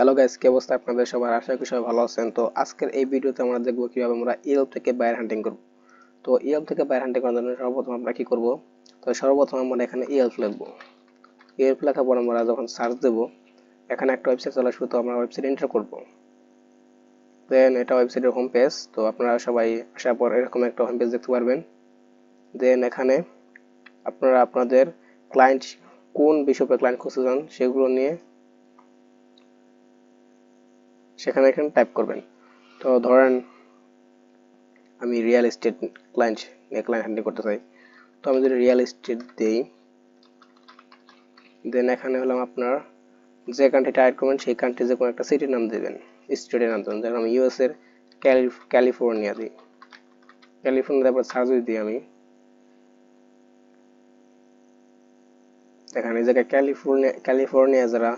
Hello guys কি অবস্থা আপনাদের সবার? আশা করি সবাই ভালো আছেন। তো আজকের এই ভিডিওতে আমরা দেখব কীভাবে আমরা ইয়েল থেকে বাইর হান্টিং করব। তো ইয়েল থেকে বাইর হান্টিং করার জন্য সর্বপ্রথম আমরা কি করব? তো সর্বপ্রথম আমরা এখানে ইয়েলফ লিখব। ইয়েলফ লেখার পর আমরা যখন সার্চ দেব, এখানে একটা ওয়েবসাইট চলে আসবে, তো আমরা ওয়েবসাইট এন্টার করব। দেন এটা ওয়েবসাইটের হোম পেজ তো আপনারা সবাই আসার পর এরকম একটা হোম পেজ দেখতে পারবেন। দেন এখানে আপনারা আপনাদের ক্লায়েন্ট কোন বিষয়ে ক্লায়েন্ট খুঁজতে চান, সেগুলো নিয়ে সেখানে এখানে টাইপ করবেন। তো ধরেন, আমি রিয়েল এস্টেট ক্লায়েন্ট নিয়ে ক্লায়েন্ট হ্যান্ডেল করতে চাই। তো আমি যদি রিয়েল এস্টেট দিই দেন এখানে হলাম আপনার যে কান্ট্রি অ্যাড করবেন, সেই কান্ট্রি যে কোনো একটা সিটির নাম দেবেন স্টেটের নাম দেবেন। যেমন আমি ইউএস এর ক্যালিফোর্নিয়া দিই। ক্যালিফোর্নিয়া তারপর সার্চ দিই আমি। এখানে এই জায়গায় ক্যালিফোর্নিয়া ক্যালিফোর্নিয়া যারা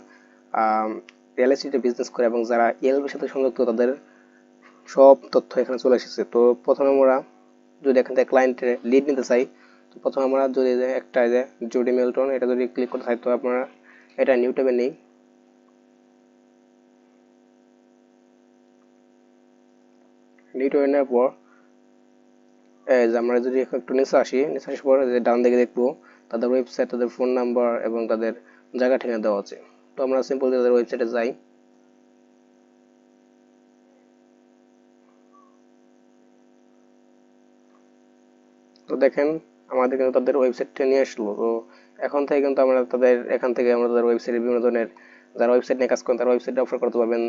রিয়েল এস্টেটে বিজনেস করে এবং যারা এলবির সাথে সংযুক্ত, তাদের সব তথ্য এখানে চলে এসেছে। তো প্রথমে আমরা যদি এখান থেকে ক্লায়েন্টের লিড নিতে চাই, তো প্রথমে আমরা যদি একটা যে জুডি মেলটন এটা যদি ক্লিক করতে চাই, তো আপনারা এটা নিউ ট্যাবে নেই। নিউ ট্যাবে নেওয়ার পর, এই যে আমরা যদি একটু নিচে আসি, নিচে আসার পর যে ডান দিকে দেখব, তাদের ওয়েবসাইট তাদের ফোন নাম্বার এবং তাদের জায়গা ঠিকানা দেওয়া আছে। আমরা সিম্পল তাদের ওয়েবসাইটে যাই। তো দেখেন, আমাদের কিন্তু তাদের ওয়েবসাইটটা নিয়ে আসলো। তো এখন থেকে কিন্তু আমরা তাদের, এখান থেকে আমরা তাদের ওয়েবসাইটে বিভিন্ন ধরনের, যারা ওয়েবসাইট নিয়ে কাজ করেন, তারা ওয়েবসাইট অফার করতে পারবেন।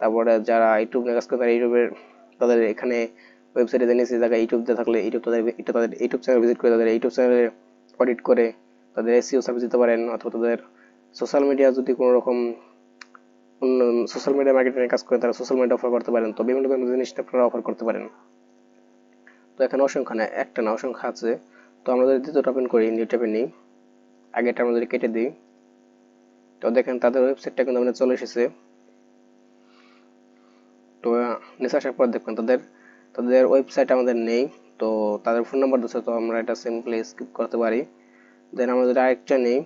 তারপরে যারা ইউটিউব নিয়ে কাজ করেন, তারা ইউটিউবের তাদের এখানে ওয়েবসাইটে জেনেছি জায়গায় ইউটিউব দিয়ে থাকলে ইউটিউব তাদের, এটা তাদের ইউটিউব চ্যানেল ভিজিট করে, তাদের ইউটিউব চ্যানেলে অডিট করে, তাদের এসিও সার্ভিস দিতে পারেন, অথবা তাদের সোশ্যাল মিডিয়া যদি কোনো রকম সোশ্যাল মিডিয়া মার্কেটিংয়ে কাজ করেন তারা সোশ্যাল মিডিয়া অফার করতে পারেন, তো বিভিন্ন বিভিন্ন জিনিস আপনারা অফার করতে পারেন। তো এখানে অসংখ্য না, একটা না, অসংখ্য আছে। তো আমরা যদি দ্বিতীয় ওপেন করি নিউ ট্যাবে নিই। আগেটা আমরা যদি কেটে দিই। তো দেখেন, তাদের ওয়েবসাইটটা কিন্তু আমাদের চলে এসেছে। তো, নিচে আসার পর দেখবেন তাদের তাদের ওয়েবসাইট আমাদের নেই। তো তাদের ফোন নাম্বার দিচ্ছে তো আমরা এটা সিম্পলি স্কিপ করতে পারি। দেন আমরা যদি আরেকটা নেই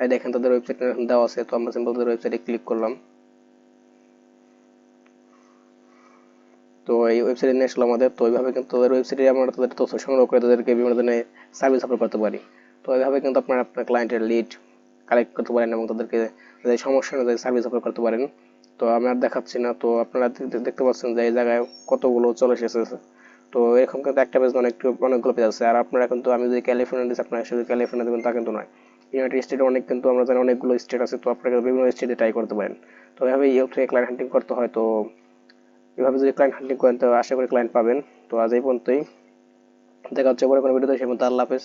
এই দেখেন, তাদের ওয়েবসাইট দেওয়া আছে, তো আমরা সিম্পল তাদের ওয়েবসাইটে ক্লিক করলাম। তো এই ওয়েবসাইটে নিয়ে আসলো আমাদের, তো এইভাবে কিন্তু তাদের ওয়েবসাইটে আমরা তাদের তথ্য সংগ্রহ করে তাদেরকে বিভিন্ন ধরনের সার্ভিস অফার করতে পারি। তো এইভাবে কিন্তু আপনারা আপনার ক্লায়েন্টের লিড কালেক্ট করতে পারেন এবং তাদেরকে তাদের সমস্যা অনুযায়ী সার্ভিস অফার করতে পারেন। তো আমি আর দেখাচ্ছি না, তো আপনারা দেখতে পাচ্ছেন যে এই জায়গায় কতগুলো চলে এসেছে। তো এরকম কিন্তু একটা পেজ অনেক অনেকগুলো পেজ আছে। আর আপনারা কিন্তু, আমি যদি ক্যালিফোর্নিয়া দিচ্ছি আপনারা শুধু ক্যালিফোর্নিয়া দেবেন তা কিন্তু নয়। ইউনাইটেড স্টেটে অনেক কিন্তু আমরা জানি অনেকগুলো স্টেট আছে, তো আপনারা বিভিন্ন স্টেটে ট্রাই করতে পারেন। তো এভাবে ইউ থেকে ক্লায়েন্ট হান্টিং করতে হয়, তো এভাবে যদি ক্লায়েন্ট হান্টিং করেন, তো আশা করি ক্লায়েন্ট পাবেন। তো আজ এই পর্যন্তই। দেখা হচ্ছে পরে কোনো ভিডিওতে সে মধ্যে আল্লাহ হাফেজ।